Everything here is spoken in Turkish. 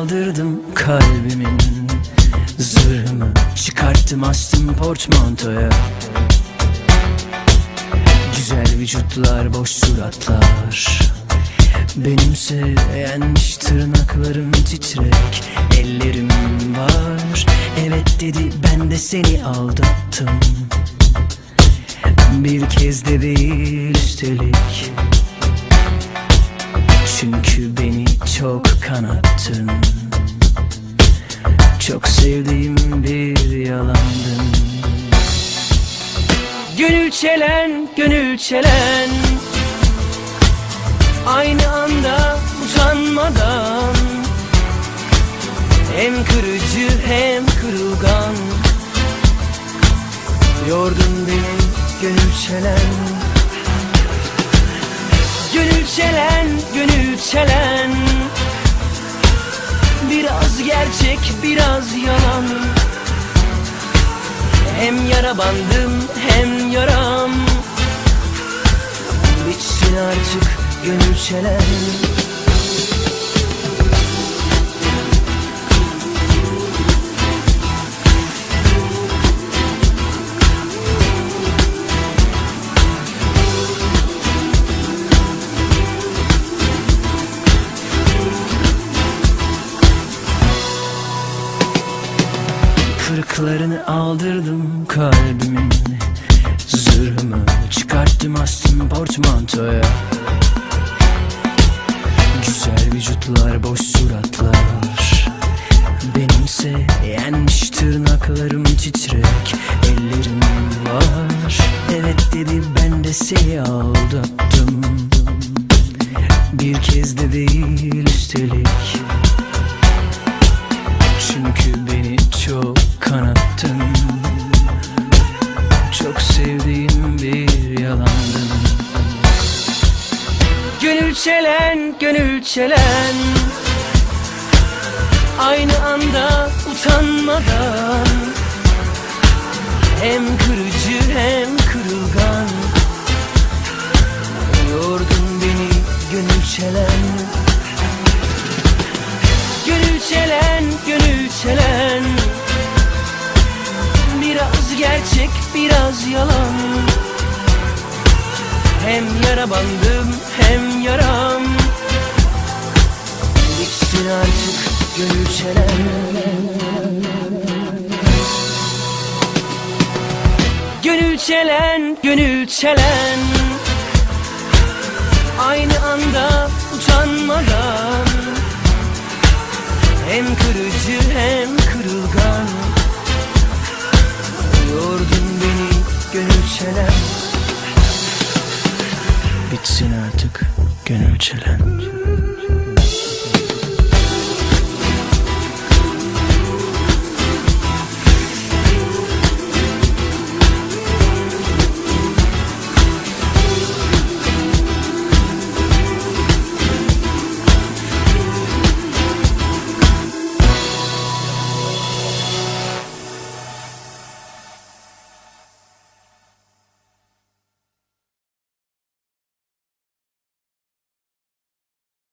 aldırdım kalbimin Zırhımı çıkarttım astım portmantoya. Güzel vücutlar boş suratlar. Benimse yenmiş tırnaklarım titrek Ellerim var. Evet dedi ben de seni aldattım. Bir kez de değil üstelik Çok sevdiğim bir yalandın. Gönül çelen, gönül çelen. Aynı anda utanmadan. Hem kırıcı hem kırılgan. Yordun beni gönül çelen. Gönül çelen, gönül çelen Biraz gerçek, biraz yalan. Hem yara bandım, hem yaram. Bitsin artık gönül çelen Kırıklarını aldırdım kalbimin. Zırhımı çıkarttım astım portmantoya. Güzel vücutlar boş suratlar. Benimse yenmiş tırnaklarım titrek Ellerim var. Evet dedi ben de seni aldattım. Bir kez de değil üstelik Gönül çelen, gönül çelen. Aynı anda utanmadan. Hem kırıcı hem kırılgan. Yordun beni gönül çelen. Gönül çelen, gönül çelen. Biraz gerçek, biraz yalan Hem yara bandım, hem yaram. Bitsin artık gönül çelen Gönül çelen, gönül çelen. Aynı anda çelen